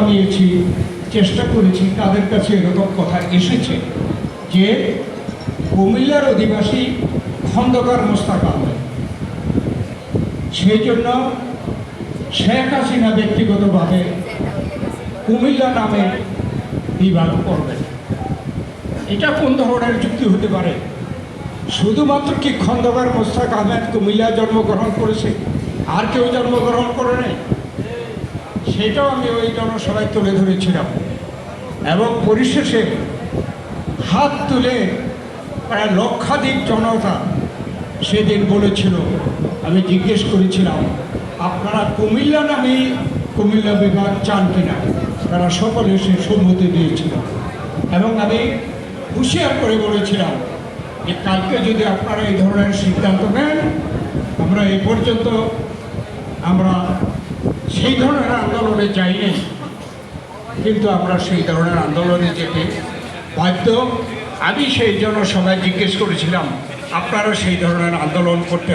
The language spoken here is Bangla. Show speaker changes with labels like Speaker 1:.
Speaker 1: নামিয়েছি চেষ্টা করেছি, তাদের কাছে এরকম কথা এসেছে যে কুমিল্লার অধিবাসী খন্দকার মোস্তাক আহমেদ। সেই জন্য শেখ হাসিনা ব্যক্তিগতভাবে কুমিল্লা নামে বিভাগ করবেন এটা কোন ধরনের যুক্তি হতে পারে? শুধুমাত্র কি খন্দকার মোস্তাক আহমেদ কুমিল্লা জন্মগ্রহণ করেছে? আর কেউ জন্মগ্রহণ করে নাই? সেটাও আমি ওই জনসভায় তুলে ধরেছিলাম। এবং পরিশেষে হাত তুলে প্রায় লক্ষাধিক জনতা সেদিন বলেছিল, আমি জিজ্ঞেস করেছিলাম, আপনারা কুমিল্লা নামেই কুমিল্লা বিভাগ চান কিনা? তারা সকলে সে সম্মতি দিয়েছিল। এবং আমি হুঁশিয়ার করে বলেছিলাম যে, কালকে যদি আপনারা এই ধরনের সিদ্ধান্ত নেন, আমরা এ পর্যন্ত আমরা সেই ধরনের আন্দোলনে যাইনি। কিন্তু আমরা সেই ধরনের আন্দোলনে যেতে বাধ্য। আমি সেই জন্য সবাই জিজ্ঞেস করেছিলাম, আপনারা সেই ধরনের আন্দোলন করতে